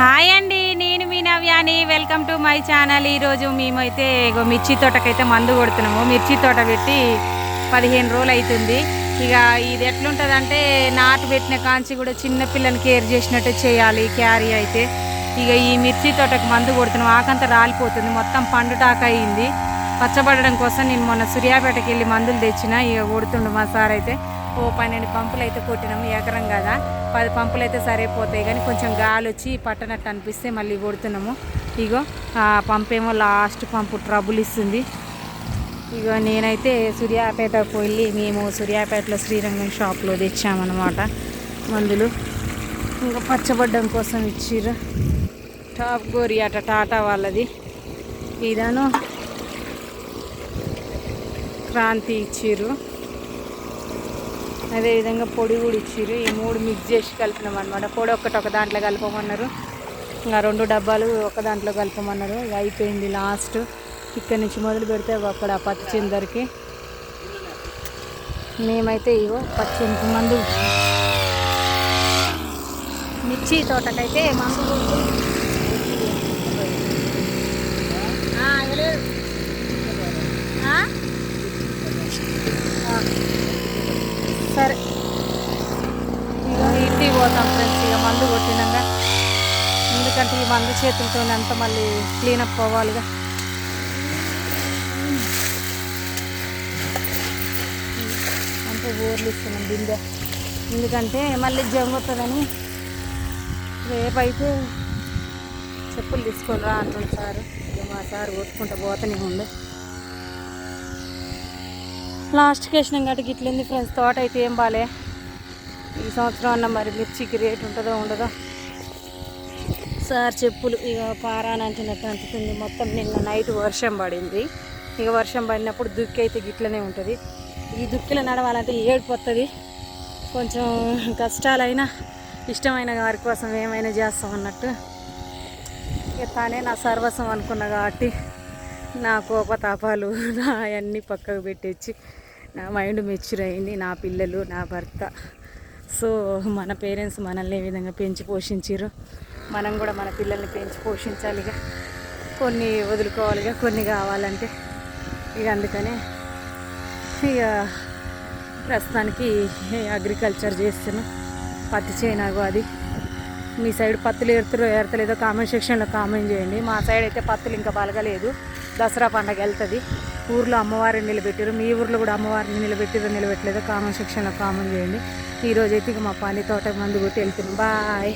Hi అండి నేను మీ నవ్యాని. Welcome to my channel. ఈరోజు మేమైతే ఇగో మిర్చి తోటకైతే మందు కొడుతున్నాము. మిర్చి తోట పెట్టి పదిహేను రోజులు అవుతుంది ఇక ఇది ఎట్లుంటుందంటే నాటు పెట్టిన కాంచి కూడా చిన్న పిల్లని కేర్ చేసినట్టు చేయాలి క్యారీ అయితే. ఇక ఈ మిర్చి తోటకు మందు కొడుతున్నాం ఆకంతా రాలిపోతుంది. మొత్తం పండుటాక అయింది పచ్చబడడం కోసం నేను మొన్న సూర్యాపేటకి వెళ్ళి మందులు తెచ్చిన. ఇక కొడుతుండు మా సార్ అయితే. ఓ పన్నెండు పంపులు అయితే కొట్టినాము ఎకరం కదా. పది పంపులు అయితే సరిపోతాయి కానీ కొంచెం గాలి వచ్చి పట్టనట్టు అనిపిస్తే మళ్ళీ కొడుతున్నాము. ఇగో ఆ పంపేమో ఏమో లాస్ట్ పంపు ట్రబుల్ ఇస్తుంది. ఇగో నేనైతే సూర్యాపేటకు వెళ్ళి మేము సూర్యాపేటలో శ్రీరంగం షాప్లో తెచ్చామన్నమాట మందులు. ఇంకా పచ్చబడ్డం కోసం ఇచ్చిర్రు. టాప్ గోరి అట టాటా వాళ్ళది. ఇదాను క్రాంతి ఇచ్చిర్రు. అదేవిధంగా పొడి కూడా ఇచ్చిర్రు. ఈ మూడు మిక్స్ చేసి కలిపినాం అనమాట పొడి ఒక్కటి ఒక దాంట్లో కలపమన్నారు. ఇంకా రెండు డబ్బాలు ఒక దాంట్లో కలపమన్నారు. ఇక అయిపోయింది లాస్ట్ ఇక్కడ నుంచి మొదలు పెడితే అక్కడ పత్తి చిందరికి. మేమైతే ఇగో పచ్చి మందు. మిర్చి తోటకైతే మందు కొడుతూ ఆ, ఇవ్వలేదు. ఆ? ఆ. సరే. ఇక ఇంటికి పోతాం ఫ్రెండ్స్ ఇక మందు కొట్టినాక. ఎందుకంటే ఈ మందు చేతులతో అంతా మళ్ళీ క్లీనప్ అవ్వాలిగా. అంత ఊర్లు ఇస్తున్నాం బిందె. ఎందుకంటే మళ్ళీ జంగుతుందని రేపైతే చెప్పులు తీసుకొని రా అంటుంది సార్. ఇక మా సార్ కొట్టుకుంటా పోతూనే ఉండే. లాస్ట్కి వేసినాం కాబట్టి గిట్లింది ఫ్రెండ్స్ తోట అయితే ఏం బాలే. ఈ సంవత్సరం అన్న మరి మిర్చికి రేట్ ఉంటుందో ఉండదో. సార్ చెప్పులు ఇక పారాని అంటుతుంది. మొత్తం నిన్న నైట్ వర్షం పడింది. ఇక వర్షం పడినప్పుడు దుక్కి అయితే గిట్లనే ఉంటుంది. ఈ దుక్కిలో నడవాలంటే ఏడిపోతుంది కొంచెం కష్టాలైనా ఇష్టమైన వారి కోసం ఏమైనా చేస్తాం అన్నట్టు. ఇక తానే నా సర్వస్వం అనుకున్నా కాబట్టి నా కోపతాపాలు నా అవన్నీ పక్కకు పెట్టేచ్చి నా మైండ్ మెచ్యూర్ అయింది నా పిల్లలు నా భర్త. సో మన పేరెంట్స్ మనల్ని ఏ విధంగా పెంచి పోషించారు మనం కూడా మన పిల్లల్ని పెంచి పోషించాలిగా కొన్ని వదులుకోవాలిగా కొన్ని కావాలంటే. ఇక అందుకనే ఇక ప్రస్తుతానికి అగ్రికల్చర్ చేస్తాను పత్తి చేయనాగు అది. మీ సైడ్ పత్తులు ఏరుతారో ఏరతలేదో కామెంట్ సెక్షన్లో కామెంట్ చేయండి. మా సైడ్ అయితే పత్తులు ఇంకా బలగలేదు. దసరా పండగ వెళ్తుంది. ఊర్లో అమ్మవారిని నిలబెట్టారు మీ ఊర్లో కూడా అమ్మవారిని నిలబెట్టిరో నిలబెట్టలేదో? కామెంట్ సెక్షన్లో కామెంట్ చేయండి. ఈరోజు అయితే ఇక మా పని తోట మందు కొట్టి వెళ్తున్నాం. బాయ్.